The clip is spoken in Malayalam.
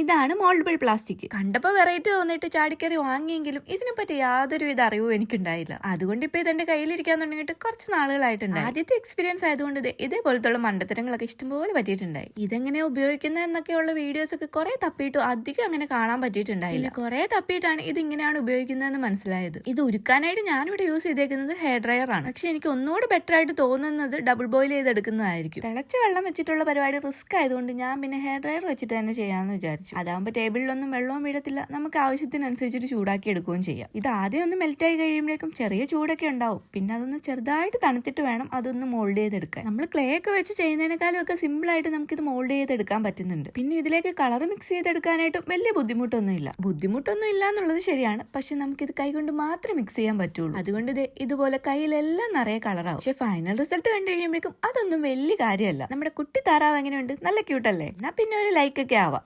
ഇതാണ് മോൾഡബിൾ പ്ലാസ്റ്റിക് കണ്ടപ്പോൾ വെറൈറ്റി തോന്നിയിട്ട് ചാടിക്കറി വാങ്ങിയെങ്കിലും ഇതിനെപ്പറ്റി യാതൊരുവിധ അറിവും എനിക്കുണ്ടായില്ല. അതുകൊണ്ട് ഇപ്പൊ ഇതെന്റെ കയ്യിലിരിക്കാൻ തുടങ്ങിയിട്ട് കുറച്ച് നാളുകളായിട്ടുണ്ട് ആദ്യത്തെ എക്സ്പീരിയൻസ് ആയതുകൊണ്ട് ഇത് ഇതേപോലത്തുള്ള മണ്ടത്തരങ്ങളൊക്കെ ഇഷ്ടംപോലെ പറ്റിയിട്ടുണ്ടായി. ഇതെങ്ങനെ ഉപയോഗിക്കുന്നത് എന്നൊക്കെയുള്ള വീഡിയോസ് ഒക്കെ കുറെ തപ്പിയിട്ടു അധികം അങ്ങനെ കാണാൻ പറ്റിയിട്ടുണ്ടായില്ല. കുറെ തപ്പിയിട്ടാണ് ഇത് ഇങ്ങനെയാണ് ഉപയോഗിക്കുന്നതെന്ന് മനസ്സിലായത്. ഇത് ഉരുക്കാനായിട്ട് ഞാനിവിടെ യൂസ് ചെയ്തേക്കുന്നത് ഹെയർ ഡ്രയർ ആണ്. പക്ഷെ എനിക്ക് ഒന്നുകൂടെ ബെറ്റർ ആയിട്ട് തോന്നുന്നത് ഡബിൾ ബോയിൽ ചെയ്തെടുക്കുന്നതായിരിക്കും. തിളച്ച വെള്ളം വെച്ചിട്ടുള്ള പരിപാടി റിസ്ക് ആയതുകൊണ്ട് ഞാൻ പിന്നെ ഹെയർ ഡ്രയർ വെച്ചിട്ട് തന്നെ ചെയ്യാമെന്ന് വിചാരിച്ചു. അതാകുമ്പോൾ ടേബിളിലൊന്നും വെള്ളവും വീഴത്തില്ല. നമുക്ക് ആവശ്യത്തിനനുസരിച്ചിട്ട് ചൂടാക്കി എടുക്കുകയും ചെയ്യാം. ഇത് ആദ്യം ഒന്ന് മെൽറ്റ് ആയി കഴിയുമ്പോഴേക്കും ചെറിയ ചൂടൊക്കെ ഉണ്ടാവും. പിന്നെ അതൊന്ന് ചെറുതായിട്ട് തണുത്തിട്ട് വേണം അതൊന്ന് മോൾഡ് ചെയ്തെടുക്കാൻ. നമ്മൾ ക്ലേ ഒക്കെ വെച്ച് ചെയ്യുന്നതിനേക്കാളും ഒക്കെ സിമ്പിളായിട്ട് നമുക്കിത് മോൾഡ് ചെയ്തെടുക്കാൻ പറ്റുന്നുണ്ട്. പിന്നെ ഇതിലേക്ക് കളർ മിക്സ് ചെയ്തെടുക്കാനായിട്ടും വലിയ ബുദ്ധിമുട്ടൊന്നുമില്ല. ബുദ്ധിമുട്ടൊന്നും ഇല്ല എന്നുള്ളത് ശരിയാണ്. പക്ഷെ നമുക്കിത് കൈകൊണ്ട് മാത്രം മിക്സ് ചെയ്യാൻ പറ്റുള്ളൂ. അതുകൊണ്ട് ഇത് ഇതുപോലെ കയ്യിലെല്ലാം നിറയെ കളറാവും പക്ഷെ ഫൈനൽ റിസൾട്ട് കണ്ടു കഴിയുമ്പോഴേക്കും അതൊന്നും വലിയ കാര്യമല്ല. നമ്മുടെ കുട്ടി താറാവ് എങ്ങനെയുണ്ട്? നല്ല ക്യൂട്ടല്ലേ എന്നാ പിന്നെ ഒരു ലൈക്ക് ഒക്കെ ആവാം.